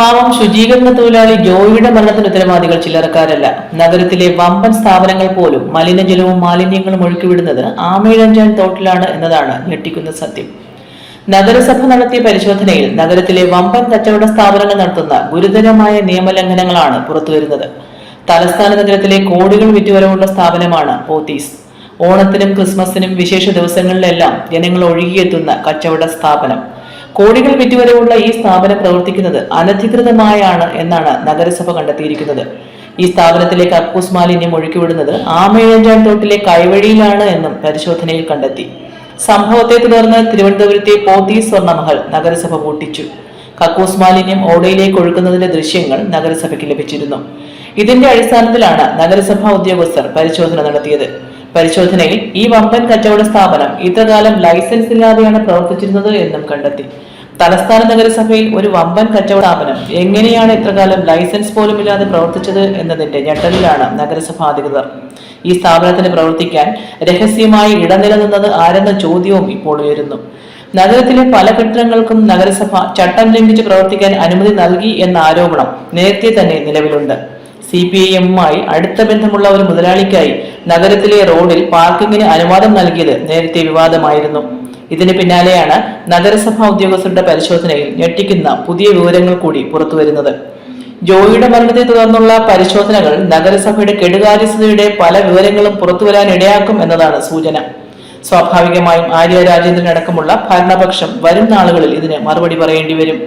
പാവം ശുചീകരണ തൊഴിലാളി ജോയിയുടെ മരണത്തിന് ഉത്തരവാദികൾ ചില്ലറക്കാരല്ല. നഗരത്തിലെ വമ്പൻ സ്ഥാപനങ്ങൾ പോലും മലിനജലവും മാലിന്യങ്ങളും ഒഴുക്കിവിടുന്നത് ആമയിഴഞ്ചാൻ തോട്ടിലാണ് എന്നതാണ് ഞെട്ടിക്കുന്ന സത്യം. നഗരസഭ നടത്തിയ പരിശോധനയിൽ നഗരത്തിലെ വമ്പൻ കച്ചവട സ്ഥാപനങ്ങൾ നടത്തുന്ന ഗുരുതരമായ നിയമലംഘനങ്ങളാണ് പുറത്തുവരുന്നത്. തലസ്ഥാന നഗരത്തിലെ കോടികൾ വിറ്റുവരവുള്ള സ്ഥാപനമാണ് പോത്തീസ് ഓണത്തിനും ക്രിസ്മസിനും വിശേഷ ദിവസങ്ങളിലെല്ലാം ജനങ്ങൾ ഒഴുകിയെത്തുന്ന കച്ചവട സ്ഥാപനം. കോടികൾ വിറ്റുവരവുള്ള ഈ സ്ഥാപനം പ്രവർത്തിക്കുന്നത് അനധികൃതമായാണ് എന്നാണ് നഗരസഭ കണ്ടെത്തിയിരിക്കുന്നത്. ഈ സ്ഥാപനത്തിലെ കക്കൂസ് മാലിന്യം ഒഴുക്കിവിടുന്നത് ആമയിഴഞ്ചാൻ തോട്ടിലെ കൈവഴിയിലാണ് എന്നും പരിശോധനയിൽ കണ്ടെത്തി. സംഭവത്തെ തുടർന്ന് തിരുവനന്തപുരത്തെ പോത്തി സ്വർണമഹൽ നഗരസഭ പൂട്ടിച്ചു. കക്കൂസ് മാലിന്യം ഓടയിലേക്ക് ഒഴുക്കുന്നതിന്റെ ദൃശ്യങ്ങൾ നഗരസഭയ്ക്ക് ലഭിച്ചിരുന്നു. ഇതിന്റെ അടിസ്ഥാനത്തിലാണ് നഗരസഭാ ഉദ്യോഗസ്ഥർ പരിശോധന നടത്തിയത്. പരിശോധനയിൽ ഈ വമ്പൻ കച്ചവട സ്ഥാപനം ഇത്രകാലം ലൈസൻസ് ഇല്ലാതെയാണ് പ്രവർത്തിച്ചിരുന്നത് എന്നും കണ്ടെത്തി. തലസ്ഥാന നഗരസഭയിൽ ഒരു വമ്പൻ കച്ചവട സ്ഥാപനം എങ്ങനെയാണ് ഇത്രകാലം ലൈസൻസ് പോലും ഇല്ലാതെ പ്രവർത്തിച്ചത് എന്നതിന്റെ ഞെട്ടലിലാണ് നഗരസഭാ അധികൃതർ. ഈ സ്ഥാപനത്തിന് പ്രവർത്തിക്കാൻ രഹസ്യമായി ഇടനിലനിന്നത് ആരെന്ന ചോദ്യവും ഇപ്പോൾ ഉയരുന്നു. നഗരത്തിലെ പല കെട്ടിടങ്ങൾക്കും നഗരസഭ ചട്ടം ലംഘിച്ച് പ്രവർത്തിക്കാൻ അനുമതി നൽകി എന്ന ആരോപണം നേരത്തെ തന്നെ നിലവിലുണ്ട്. സി പി ഐ എമ്മുമായി അടുത്ത ബന്ധമുള്ള ഒരു മുതലാളിക്കായി നഗരത്തിലെ റോഡിൽ പാർക്കിങ്ങിന് അനുവാദം നൽകിയത് നേരത്തെ വിവാദമായിരുന്നു. ഇതിന് പിന്നാലെയാണ് നഗരസഭാ ഉദ്യോഗസ്ഥരുടെ പരിശോധനയിൽ ഞെട്ടിക്കുന്ന പുതിയ വിവരങ്ങൾ കൂടി പുറത്തുവരുന്നത്. ജോയിയുടെ മരണത്തെ തുടർന്നുള്ള പരിശോധനകൾ നഗരസഭയുടെ കെടുകാര്യസ്ഥതയുടെ പല വിവരങ്ങളും പുറത്തുവരാൻ ഇടയാക്കും എന്നതാണ് സൂചന. സ്വാഭാവികമായും ആര്യ രാജേന്ദ്രൻ അടക്കമുള്ള ഭരണപക്ഷം വരും നാളുകളിൽ ഇതിന് മറുപടി പറയേണ്ടി വരും.